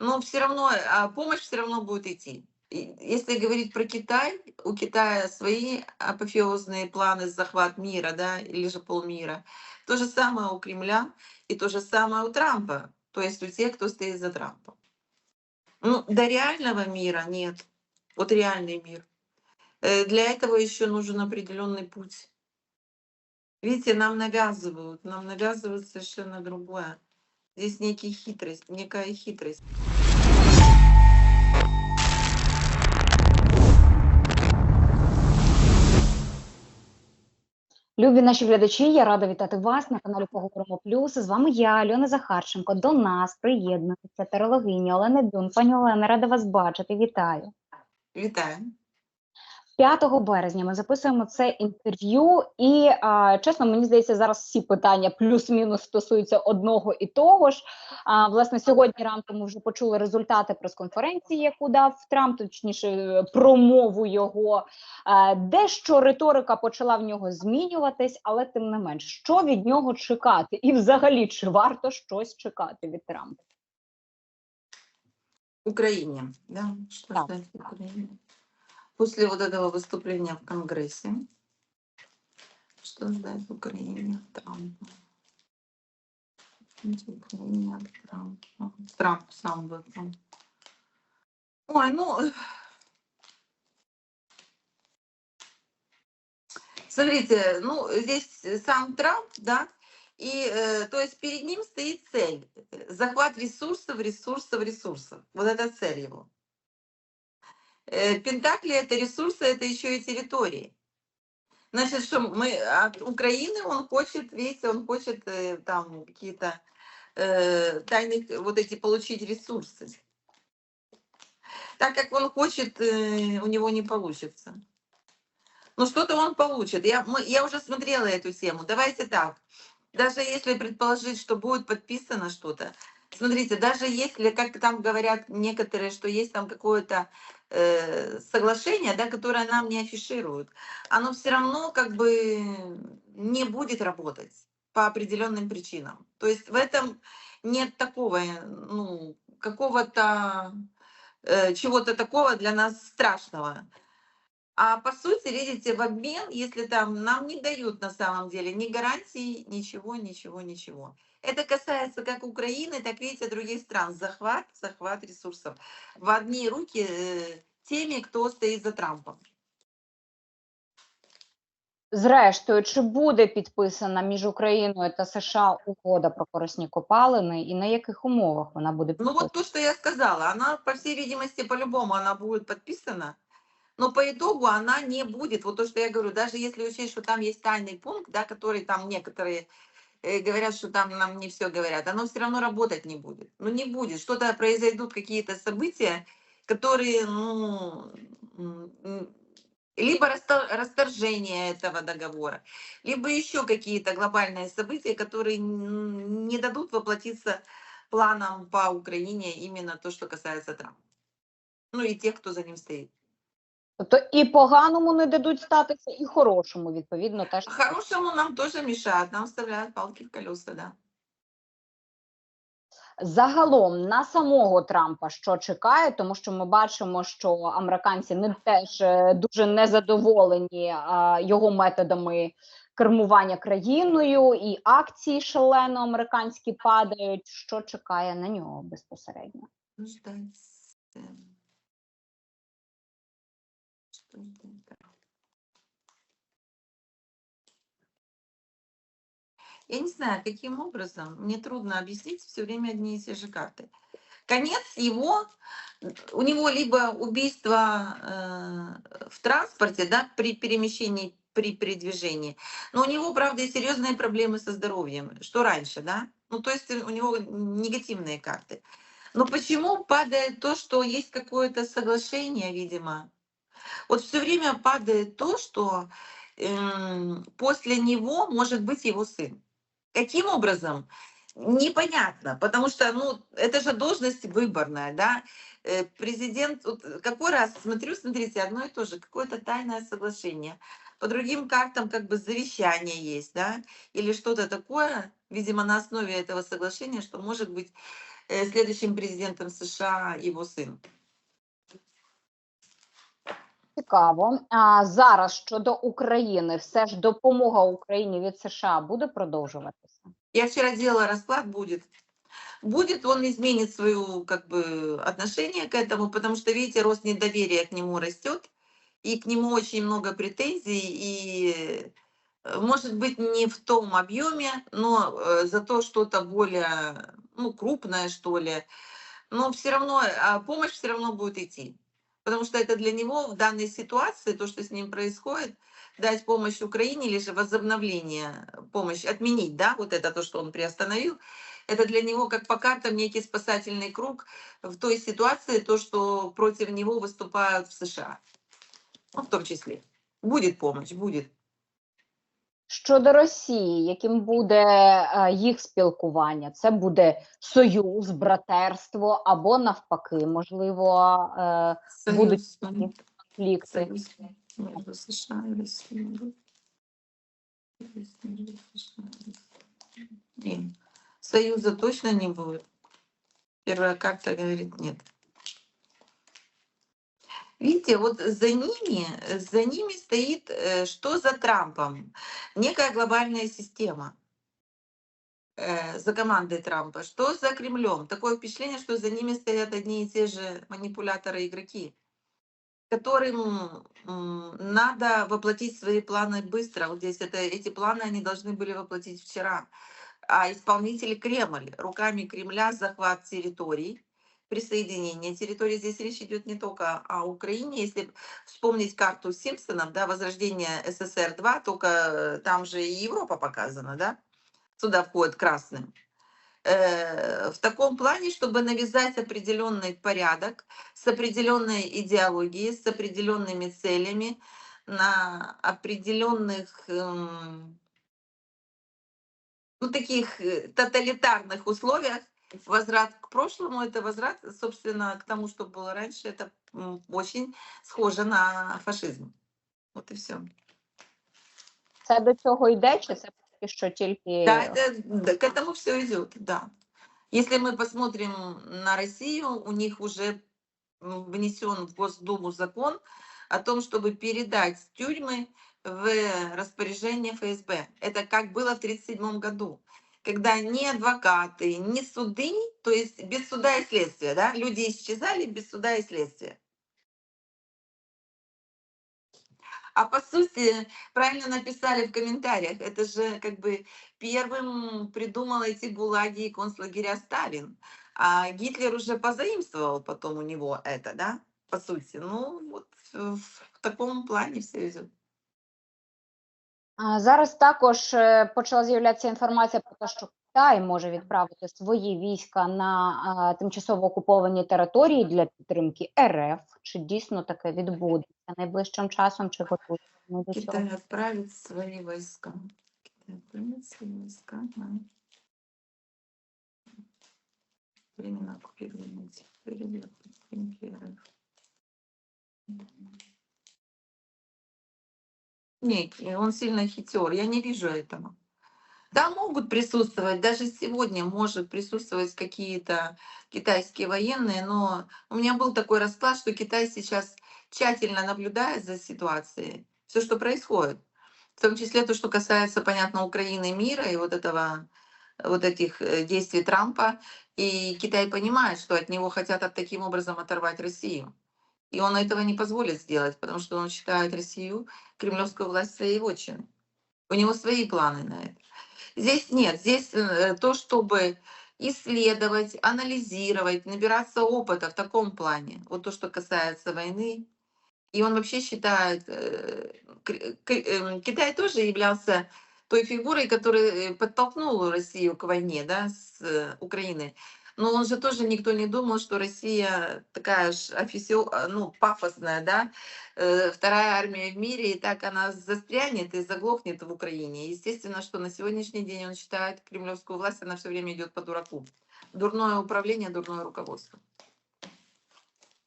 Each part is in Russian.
Но все равно, а помощь все равно будет идти. Если говорить про Китай, у Китая свои апофеозные планы захват мира, да, или же полмира. То же самое у Кремля и то же самое у Трампа, то есть у тех, кто стоит за Трампом. Ну, до реального мира нет. Вот реальный мир. Э, Для этого еще нужен определенный путь. Видите, нам навязывают, нам навязывают совершенно другое. Здесь некий хитрость, некая хитрость. Любі наші глядачі, я рада вітати вас на каналі Поговоримо Плюс. З вами я, Альона Захарченко. До нас приєднується терологиня Олена Бюн. Пані Олена, рада вас бачити. Вітаю. Витаю. 5 березня ми записуємо це інтерв'ю, і а, чесно, мені здається, зараз всі питання плюс-мінус стосуються одного і того ж. А, власне, сьогодні ранком ми вже почули результати прес-конференції, яку дав Трамп, точніше, промову його. А, дещо риторика почала в нього змінюватись, але тим не менш, що від нього чекати, і взагалі чи варто щось чекати від Трампа? Украине, да, что Да. После вот этого выступления в Конгрессе, что ждать в Украине Трампа? Украине от Трампа. Трамп сам выбрал. Ой, ну, смотрите, ну, здесь сам Трамп, да, и, э, то есть перед ним стоит цель захват ресурсов, ресурсов, ресурсов. Вот это цель его. Э, Пентакли это ресурсы, это еще и территории. Значит, что мы от Украины он хочет, видите, он хочет э, там какие-то э, тайных вот эти получить ресурсы. Так как он хочет, э, у него не получится. Но что-то он получит. Я, мы, я уже смотрела эту тему. Давайте так. Даже если предположить, что будет подписано что-то, смотрите, даже если, как там говорят некоторые, что есть там какое-то э, соглашение, да, которое нам не афишируют, оно все равно как бы не будет работать по определенным причинам. То есть в этом нет такого, э, ну, какого-то э, чего-то такого для нас страшного. А по сути, видите, в обмен, если там нам не дают на самом деле ни гарантий, ничего, ничего, ничего. Это касается как Украины, так видите, других стран. Захват, захват ресурсов. В одни руки э, теми, кто стоит за Трампом. Зрештою, чи буде підписана між Україною та США угода про корисні копалини, і на яких умовах вона буде Ну підписана? вот то, что я сказала, она, по всей видимости, по-любому она будет подписана, но по итогу она не будет. Вот то, что я говорю, даже если учесть, что там есть тайный пункт, да, который там некоторые э, говорят, что там нам не все говорят, оно все равно работать не будет. Ну не будет. Что-то произойдут какие-то события, которые, ну, либо расто- расторжение этого договора, либо еще какие-то глобальные события, которые не дадут воплотиться планам по Украине именно то, что касается Трампа. Ну и тех, кто за ним стоит. Тобто і поганому не дадуть статися, і хорошому, відповідно, теж. А Хорошему нам тоже мешают, нам вставляют палки в колеса, да. Загалом на самого Трампа що чекає, тому що ми бачимо, що американці не теж е, дуже незадоволені а, його методами кермування країною, і акції шалено американські падають. Що чекає на нього безпосередньо? Я не знаю, каким образом, мне трудно объяснить, все время одни и те же карты. Конец его, у него либо убийство э, в транспорте, да, при перемещении, при передвижении, но у него, правда, и серьезные проблемы со здоровьем, что раньше, да, ну, то есть у него негативные карты. Но почему падает то, что есть какое-то соглашение, видимо? Вот все время падает то, что эм, после него может быть его сын. Каким образом? Непонятно, потому что, ну, это же должность выборная, да. Э, Президент, вот какой раз, смотрю, смотрите, одно и то же, какое-то тайное соглашение. По другим картам как бы завещание есть, да, или что-то такое, видимо, на основе этого соглашения, что может быть э, следующим президентом США его сын Цікаво. А зараз щодо України, все ж допомога Україні від США буде продовжуватися? Я вчера делала расклад, будет. Будет, он изменит свое как бы, отношение к этому, потому что, видите, рост недоверия к нему растет, и к нему очень много претензий, и э, может быть не в том объеме, но э, зато что-то более ну, крупное, что ли. Но все равно, а помощь все равно будет идти. Потому что это для него в данной ситуации, то, что с ним происходит, дать помощь Украине или же возобновление помощи, отменить, да, вот это то, что он приостановил, это для него как по картам некий спасательный круг в той ситуации, то, что против него выступают в США. Ну, в том числе. Будет помощь, будет. Щодо Росії, яким буде е, їх спілкування? Це буде союз, братерство або навпаки, можливо, е, Союз, конфлікти. союз между США и Россией. Союз между США и Россией. Союза точно не будет. Первая карта говорит нет. Видите, вот за ними, за ними стоит, э, что за Трампом? Некая глобальная система э, за командой Трампа. Что за Кремлем? Такое впечатление, что за ними стоят одни и те же манипуляторы игроки, которым надо воплотить свои планы быстро. Вот здесь это, эти планы они должны были воплотить вчера. А исполнители Кремль, руками Кремля захват территорий, присоединение территории. Здесь речь идет не только о Украине. Если вспомнить карту Симпсонов, да, возрождение СССР-2, только э, там же и Европа показана, да? Сюда входит красным. Э, В таком плане, чтобы навязать определенный порядок с определенной идеологией, с определенными целями, на определенных эм, ну, таких э, тоталитарных условиях, возврат к прошлому, это возврат, собственно, к тому, что было раньше, это очень схоже на фашизм. Вот и все. Це до цього йде, чи це поки що тільки Да, это, да, к этому все идет, да. Если мы посмотрим на Россию, у них уже внесен в Госдуму закон о том, чтобы передать тюрьмы в распоряжение ФСБ. Это как было в 1937 году, когда ни адвокаты, ни суды, то есть без суда и следствия, да, люди исчезали без суда и следствия. А по сути, правильно написали в комментариях, это же как бы первым придумал эти гулаги и концлагеря Сталин. А Гитлер уже позаимствовал потом у него это, да, по сути. Ну, вот в таком плане все идет. Зараз також е, почала з'являтися інформація про те, що Китай може відправити свої війська на тимчасово окуповані території для підтримки РФ. Чи дійсно таке відбудеться найближчим часом? Чи готується? Китай отправит свои войска. Китай отправит свои войска на временно оккупированные для поддержки РФ. Нет, и он сильно хитер. Я не вижу этого. Да, могут присутствовать, даже сегодня может присутствовать какие-то китайские военные, но у меня был такой расклад, что Китай сейчас тщательно наблюдает за ситуацией, все, что происходит. В том числе то, что касается, понятно, Украины, мира и вот этого вот этих э, действий Трампа. И Китай понимает, что от него хотят от- таким образом оторвать Россию. И он этого не позволит сделать, потому что он считает Россию, кремлевскую власть своей вотчиной. У него свои планы на это. Здесь нет, здесь э, то, чтобы исследовать, анализировать, набираться опыта в таком плане. Вот то, что касается войны. И он вообще считает, э, эм, Китай тоже являлся той фигурой, которая подтолкнула Россию к войне да, с э, Украиной. Но он же тоже никто не думал, что Россия такая ж офисио- а, ну, пафосная, да, э, вторая армия в мире, и так она застрянет и заглохнет в Украине. Естественно, что на сегодняшний день он считает кремлевскую власть, она все время идет по дураку. Дурное управление, дурное руководство.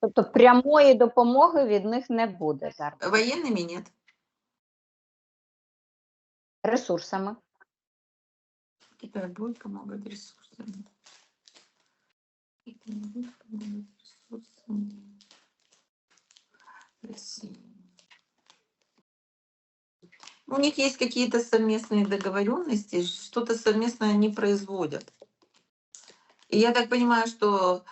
Тобто прямої допомоги від них не буде зараз Военными нет. ресурсами. Китай будет помогать ресурсами. У них есть какие-то совместные договоренности, что-то совместное они производят. И я так понимаю, что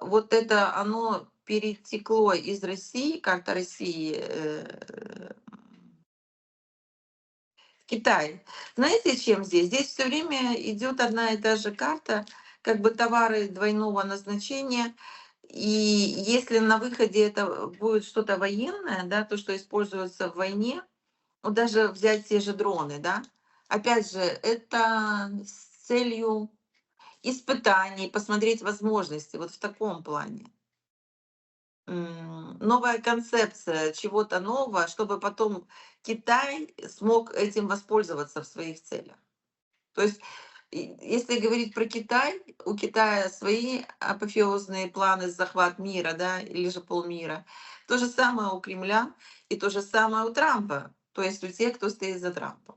вот это оно перетекло из России, карта России, э, в Китай. Знаете, чем здесь? Здесь все время идет одна и та же карта, как бы товары двойного назначения. И если на выходе это будет что-то военное, да, то, что используется в войне, ну, даже взять те же дроны, да, опять же, это с целью испытаний, посмотреть возможности, вот в таком плане. Новая концепция чего-то нового, чтобы потом Китай смог этим воспользоваться в своих целях. То есть, если говорить про Китай, у Китая свои апофеозные планы захват мира, да, или же полмира. То же самое у Кремля и то же самое у Трампа, то есть у тех, кто стоит за Трампом.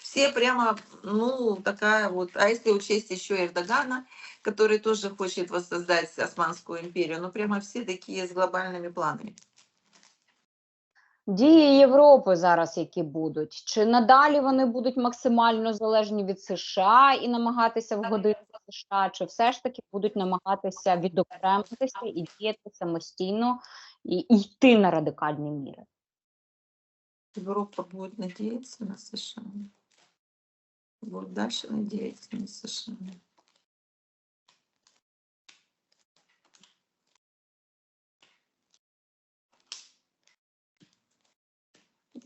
Все прямо, ну, такая вот, а если учесть еще Эрдогана, который тоже хочет воссоздать Османскую империю, ну, прямо все такие с глобальными планами. Дії Європи зараз які будуть? Чи надалі вони будуть максимально залежні від США і намагатися вгодити США, чи все ж таки будуть намагатися відокремитися і діяти самостійно і йти на радикальні міри? Европа будет надеяться на США. Будет дальше надеяться на США.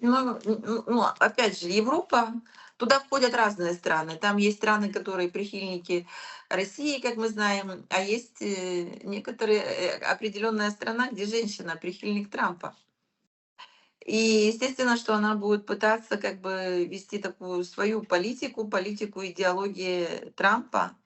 Ну, ну, ну, опять же, Европа, туда входят разные страны. Там есть страны, которые прихильники России, как мы знаем, а есть э, некоторые э, определенная страна, где женщина прихильник Трампа. И естественно, что она будет пытаться как бы вести такую свою политику, политику идеологии Трампа.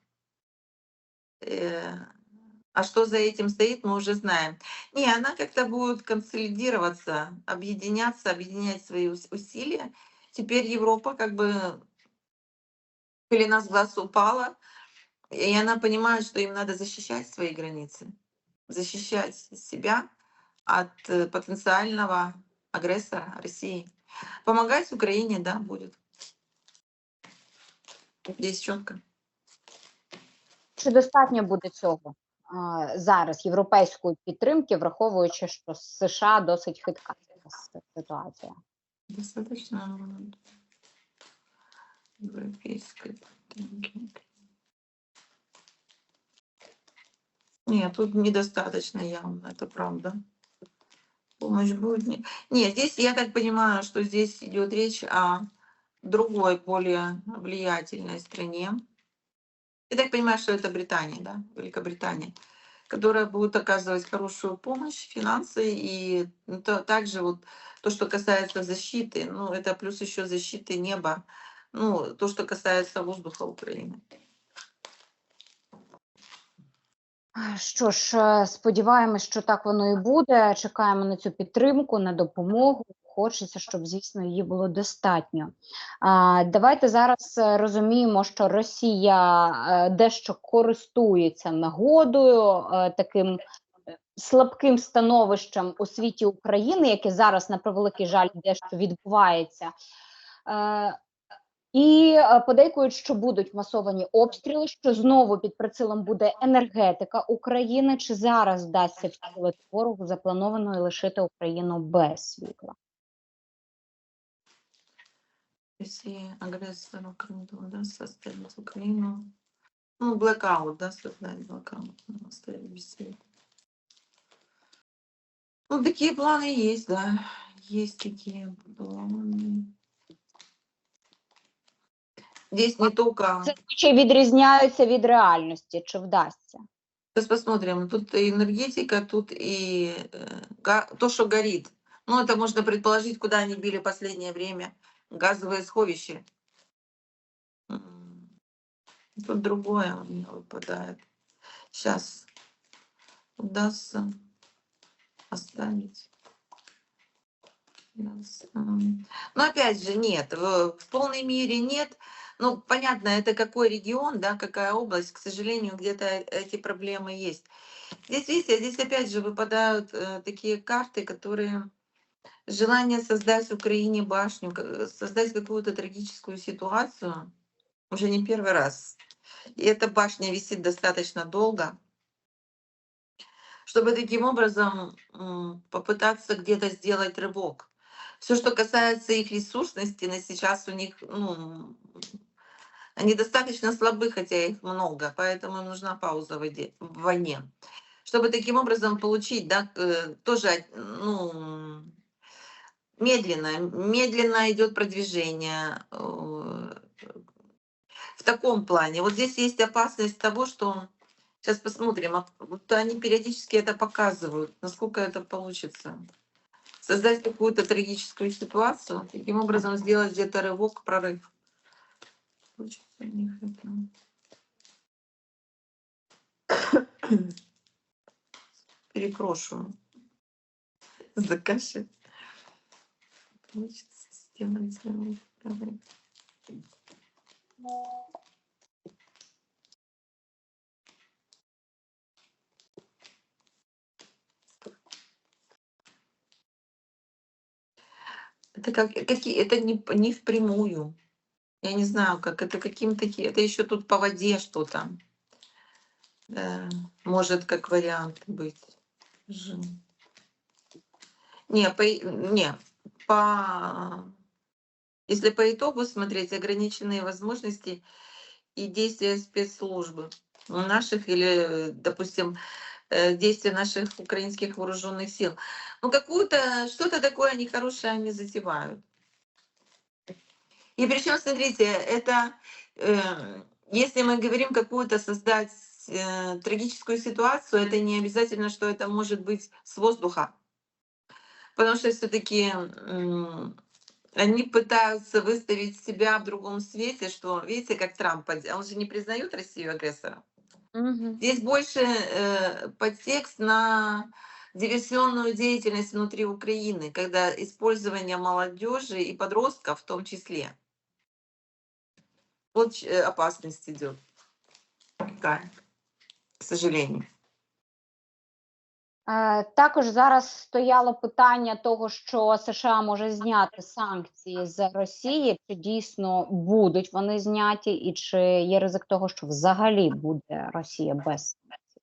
А что за этим стоит, мы уже знаем. Не, она как-то будет консолидироваться, объединяться, объединять свои ус- усилия. Теперь Европа как бы пелена с глаз упала, и она понимает, что им надо защищать свои границы, защищать себя от э, потенциального агрессора России. Помогать Украине, да, будет. Здесь четко. Чи достатньо буде цього зараз європейської підтримки, враховуючи, що США досить хитка зараз ситуація? Достаточно европейской поддержки. Нет, тут недостаточно явно, это правда. Помощь будет. Не... Нет, здесь я так понимаю, что здесь идет речь о другой, более влиятельной стране. Я так понимаю, что это Британия, да, Великобритания, которая будет оказывать хорошую помощь, финансы и ну, то- также вот то, что касается защиты, ну это плюс еще защиты неба, ну то, что касается воздуха Украины. А, Що ж, е, сподіваємось, що так воно і буде. Чекаємо на цю підтримку, на допомогу. Хочеться, щоб, звісно, її було достатньо. А, давайте зараз е, розуміємо, що Росія е, дещо користується нагодою, е, таким слабким становищем у світі України, яке зараз, на превеликий жаль, дещо відбувається. Е, і подейкують, що будуть масовані обстріли, що знову під прицілом буде енергетика України. Чи зараз вдасться втілити ворогу заплановано і лишити Україну без світла? Если агрессор Украины да, составить Украину, ну блэкаут, да, создать блэкаут, ну, оставить без света. Ну такие планы есть, да, есть такие планы. Здесь не только Це чи відрізняються від реальності, чи вдасться? Сейчас посмотрим. Тут и энергетика, тут и э, га- то, что горит. Ну, это можно предположить, куда они били последнее время. Газовые сховища. М, Тут другое у меня выпадает. Сейчас удастся оставить. Но опять же, нет, в в полной мере нет. Ну, понятно, это какой регион, да, какая область. К сожалению, где-то э- эти проблемы есть. Здесь, видите, здесь опять же выпадают э, такие карты, которые желание создать в Украине башню, создать какую-то трагическую ситуацию уже не первый раз. И эта башня висит достаточно долго, чтобы таким образом попытаться где-то сделать рывок. Все, что касается их ресурсности, на сейчас у них, ну, они достаточно слабы, хотя их много, поэтому им нужна пауза в войне. Чтобы таким образом получить, да, э, тоже, ну, медленно, медленно идет продвижение э, в таком плане. Вот здесь есть опасность того, что сейчас посмотрим, а вот они периодически это показывают, насколько это получится. Создать какую-то трагическую ситуацию, таким образом сделать где-то рывок, прорыв. Получится у них это. Перепрошую за кашель. Получится сделать рывок, прорыв. Это как какие это не не впрямую. Я не знаю, как это каким-то ки это еще тут по воде что-то. Да, может как вариант быть. Не, по не, по если по итогу смотреть, ограниченные возможности и действия спецслужбы наших или, допустим, э, действия наших украинских вооруженных сил. Ну, какую-то, что-то такое нехорошее они затевают. И причем, смотрите, это, э, если мы говорим какую-то создать э, трагическую ситуацию, это не обязательно, что это может быть с воздуха. Потому что все-таки они пытаются выставить себя в другом свете, что, видите, как Трамп, он же не признает Россию агрессором. Мгм. Здесь больше э, подтекст на диверсионную деятельность внутри Украины, когда использование молодежи и подростков в том числе. Вот э, опасность идет. Такая, к сожалению. Е, Також зараз стояло питання того, що США може зняти санкції з Росії. Чи дійсно будуть вони зняті, і чи є ризик того, що взагалі буде Росія без санкцій?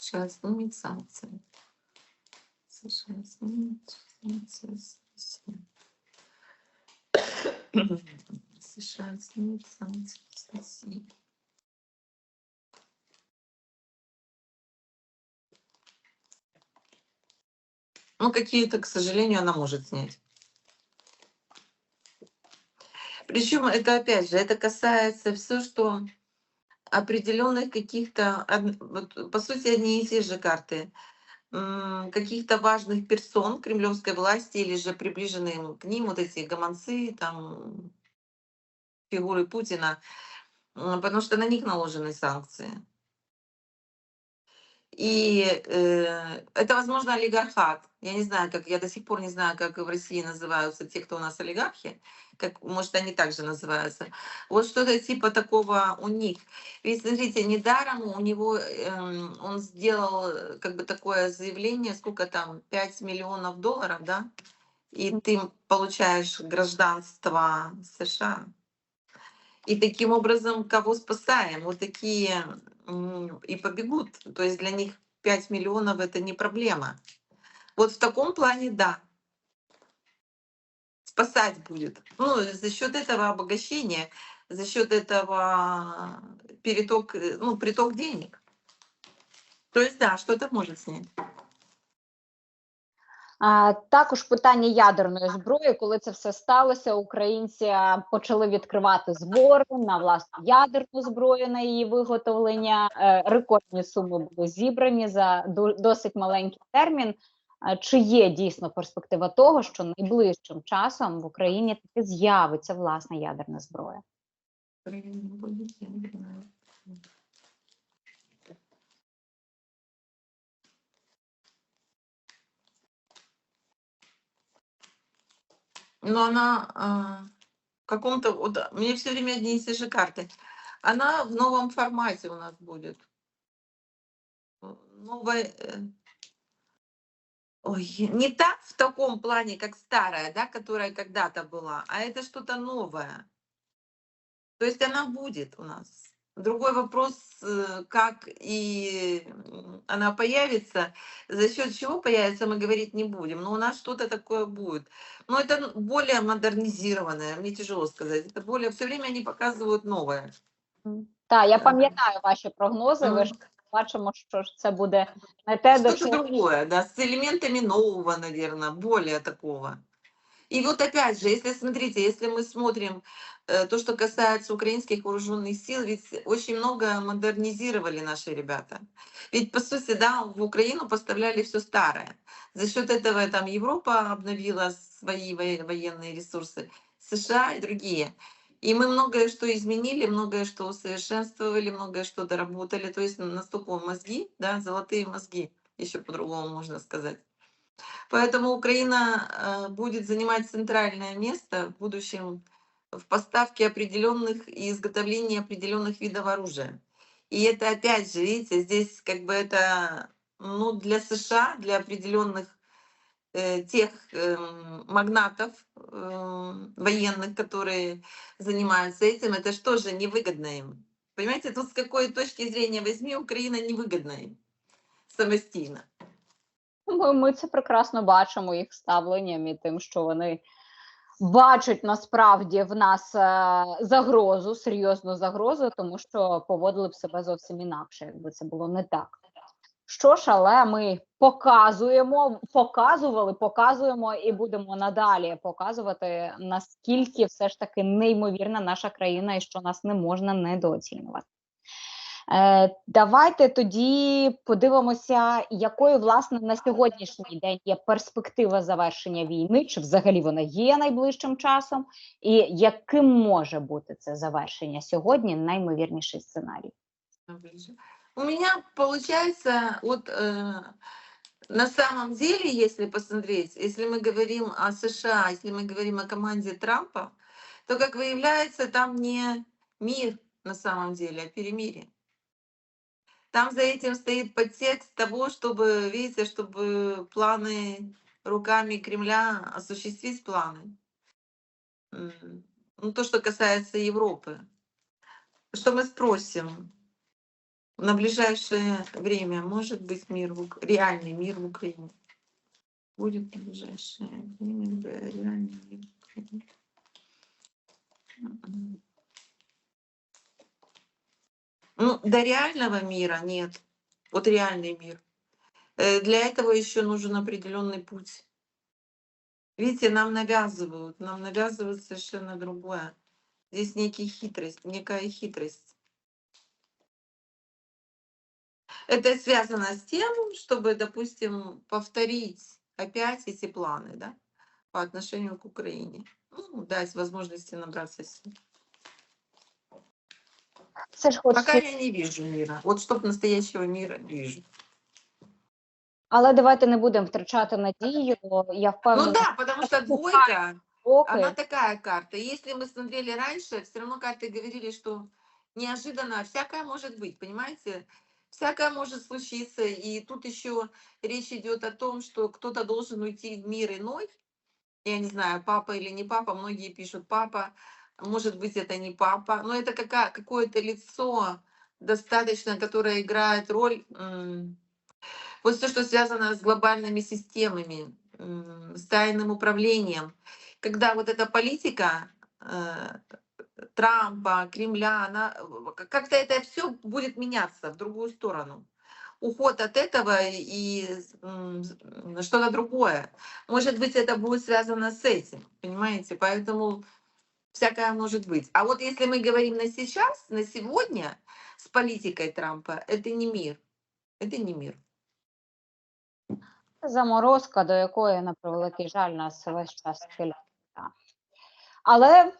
США снимет санкции. США снимет санкции с России. США снимет санкции с России. Ну, какие-то, к сожалению, она может снять. Причем это, опять же, это касается все, что определенных каких-то, вот, по сути, одни и те же карты, каких-то важных персон кремлевской власти или же приближенные к ним вот эти гомонцы, там, фигуры Путина, потому что на них наложены санкции. И э, это, возможно, олигархат. Я не знаю, как я до сих пор не знаю, как в России называются те, кто у нас олигархи, как, может, они также называются. Вот что-то типа такого у них. Ведь смотрите, недаром у него эм, он сделал э, как бы такое заявление, сколько там, 5 миллионов долларов, да? И ты получаешь гражданство США. И таким образом кого спасаем? Вот такие и побегут. То есть для них 5 миллионов это не проблема. Вот в таком плане да. Спасать будет. Ну, за счет этого обогащения, за счет этого переток, э, ну, приток денег. То есть да, что-то может снять. Також питання ядерної зброї, коли це все сталося, українці почали відкривати збори на власну ядерну зброю на її виготовлення. Е, Рекордні суми були зібрані за досить маленький термін. Чи є дійсно перспектива того, що найближчим часом в Україні таки з'явиться власна ядерна зброя? Но она в каком-то... Вот, а, мне все время одни и те же карты. Она в новом формате у нас будет. Э, Новая... э, Ой, не так в таком плане, как старая, да, которая когда-то была, а это что-то новое. То есть она будет у нас. Другой вопрос, э, как и она появится, за счет чего появится, мы говорить не будем. Но у нас что-то такое будет. Но это более модернизированное, мне тяжело сказать. Это более, все время они показывают новое. Так, я пам'ятаю ваші прогнози. Ви ж бачимо, що ж це буде не те, до Что-то другое, да, с элементами нового, наверное, более такого. И вот опять же, если смотрите, если мы смотрим э, то, что касается украинских вооруженных сил, ведь очень много модернизировали наши ребята. Ведь по сути, да, в Украину поставляли все старое. За счет этого там Европа обновила свои во- военные ресурсы, США и другие. И мы многое что изменили, многое что усовершенствовали, многое что доработали. То есть настолько мозги, да, золотые мозги, еще по-другому можно сказать. Поэтому Украина э, будет занимать центральное место в будущем в поставке определенных и изготовлении определенных видов оружия. И это опять же, видите, здесь как бы это ну, для США, для определенных э, тех эм, магнатов эм, военных, которые занимаются этим, это что же невыгодно им. Понимаете, тут с какой точки зрения возьми, Украина невыгодна им самостійно. Ми, ми це прекрасно бачимо їх ставленням і тим, що вони бачать насправді в нас е, загрозу, серйозну загрозу, тому що поводили б себе зовсім інакше, якби це було не так. Що ж, але ми показуємо, показували, показуємо і будемо надалі показувати, наскільки все ж таки неймовірна наша країна і що нас не можна недооцінювати. Е, давайте тоді подивимося, якою власне на сьогоднішній день є перспектива завершення війни, чи взагалі вона є найближчим часом, і яким може бути це завершення сьогодні найімовірніший сценарій. ближе. У меня получается, вот э, на самом деле, если посмотреть, если мы говорим о США, если мы говорим о команде Трампа, то, как выявляется, там не мир на самом деле, а перемирие. Там за этим стоит подтекст того, чтобы, видите, чтобы планы руками Кремля осуществить планы. Ну, то, что касается Европы. Что мы спросим? на ближайшее время может быть мир, в реальный мир в Украине? Будет на ближайшее время реальный мир в Украине? Ну, до реального мира нет. Вот реальный мир. Э, Для этого еще нужен определенный путь. Видите, нам навязывают, нам навязывают совершенно другое. Здесь некий хитрость, некая хитрость. Это связано с тем, чтобы, допустим, повторить опять эти планы, да, по отношению к Украине. Ну, дать возможности набраться сил. Пока я не вижу мира. Вот чтоб настоящего мира вижу. але давайте не будемо втрачати надію. Я Ну впевнена, да, потому что двойка, она такая карта. Если мы смотрели раньше, все равно карты говорили, что неожиданно всякое может быть, понимаете? Всякое может случиться. И тут еще речь идет о том, что кто-то должен уйти в мир иной. Я не знаю, папа или не папа, многие пишут папа, может быть, это не папа, но это какая, какое-то лицо достаточно, которое играет роль, вот все, что связано с глобальными системами, с тайным управлением, когда вот эта политика э, Трампа, Кремля, она как-то это все будет меняться в другую сторону. Уход от этого и что-то другое. Может быть, это будет связано с этим, понимаете? Поэтому всякое может быть. А вот если мы говорим на сейчас, на сегодня, с политикой Трампа, это не мир. Это не мир. заморозка, до якої, на превеликий жаль, нас весь час схиляє. Так. Але,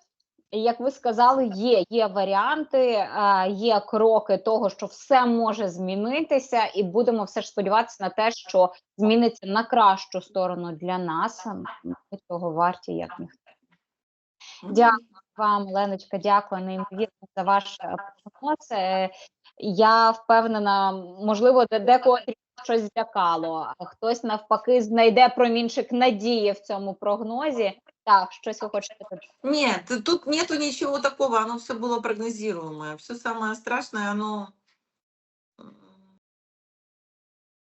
як ви сказали, є, є варіанти, а, є кроки того, що все може змінитися, і будемо все ж сподіватися на те, що зміниться на кращу сторону для нас. Ми цього варті, як ніхто. Дякую вам, Леночка, дякую неймовірно за ваш е, прогноз. Е, Я впевнена, можливо, декого щось злякало, а хтось навпаки знайде промінчик надії в цьому прогнозі. Так, щось ви хочете? Нет, тут нету ничего такого, оно все было прогнозируемое. Все самое страшное, оно... м,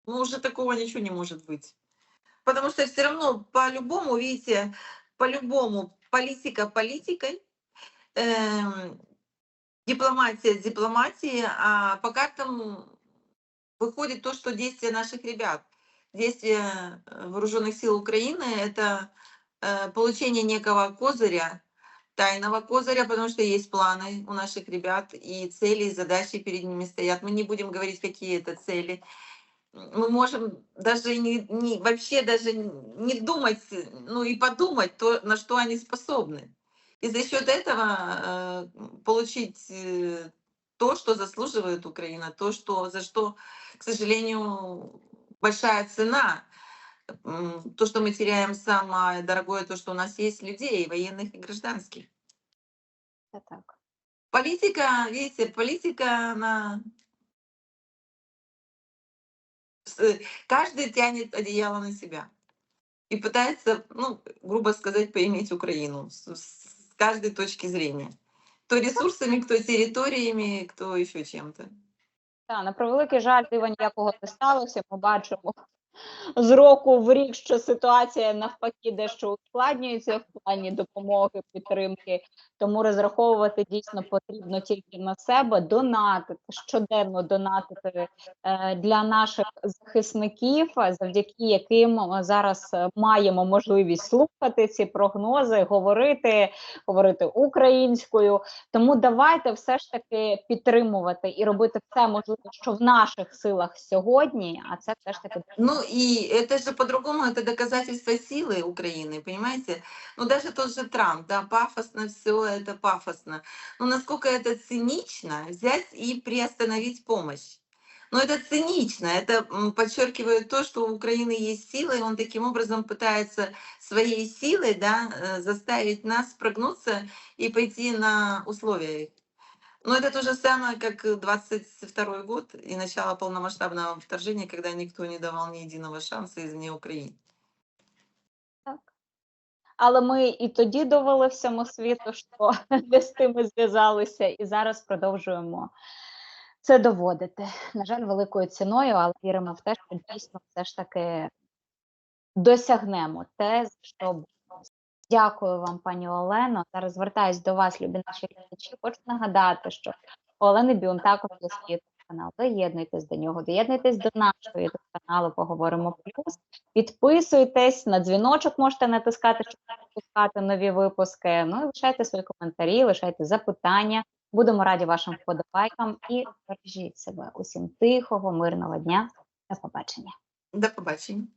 Ну, уже такого ничего не может быть. Потому что все равно по-любому, видите, по-любому политика политикой, эм, дипломатия дипломатией, а по картам выходит то, что действия наших ребят, действия э, вооруженных сил Украины, это э, получение некого козыря, тайного козыря, потому что есть планы у наших ребят, и цели, и задачи перед ними стоят. Мы не будем говорить, какие это цели. Мы можем даже не, не- вообще даже не думать, ну и подумать, то, на что они способны. И за счет этого э, получить э, то, что заслуживает Украина, то, что, за что, к сожалению, большая цена. То, что мы теряем самое дорогое, то, что у нас есть людей, военных и гражданских. Це так. Политика, видите, политика, она... Каждый тянет одеяло на себя и пытается, ну, грубо сказать, поиметь Украину с, с каждой точки зрения. Кто ресурсами, кто территориями, кто еще чем-то. Та, на превеликий жаль, дива ніякого не сталося. Ми бачимо з року в рік, що ситуація навпаки дещо ускладнюється в плані допомоги, підтримки. Тому розраховувати дійсно потрібно тільки на себе, донатити щоденно донатити е, для наших захисників, завдяки яким зараз маємо можливість слухати ці прогнози, говорити, говорити українською. Тому давайте все ж таки підтримувати і робити все можливе, що в наших силах сьогодні. А це все ж таки Ну и это же по-другому, это доказательство силы Украины, понимаете? Ну даже тот же Трамп, да, пафосно все это пафосно. Но насколько это цинично взять и приостановить помощь? Но это цинично, это подчеркивает то, что у Украины есть сила, и он таким образом пытается своей силой да, э, заставить нас прогнуться и пойти на условия. Но это то же самое, как и 22 год и начало полномасштабного вторжения, когда никто не давал ни единого шанса извне Украины. так. Але ми і тоді довели всьому світу, що тим ми зв'язалися, і зараз продовжуємо це доводити. На жаль, великою ціною, але віримо в те, що дійсно все ж таки досягнемо те, що. Дякую вам, пані Олено. Зараз звертаюсь до вас, любі наші глядачі. Хочу нагадати, що Олени Бюн також є канал. Доєднуйтесь до нього, доєднуйтесь до нашого каналу. Поговоримо плюс. Підписуйтесь на дзвіночок, можете натискати, щоб не пропускати нові випуски. Ну і лишайте свої коментарі, лишайте запитання. Будемо раді вашим вподобайкам і бережіть себе. Усім тихого, мирного дня. До побачення. До побачення.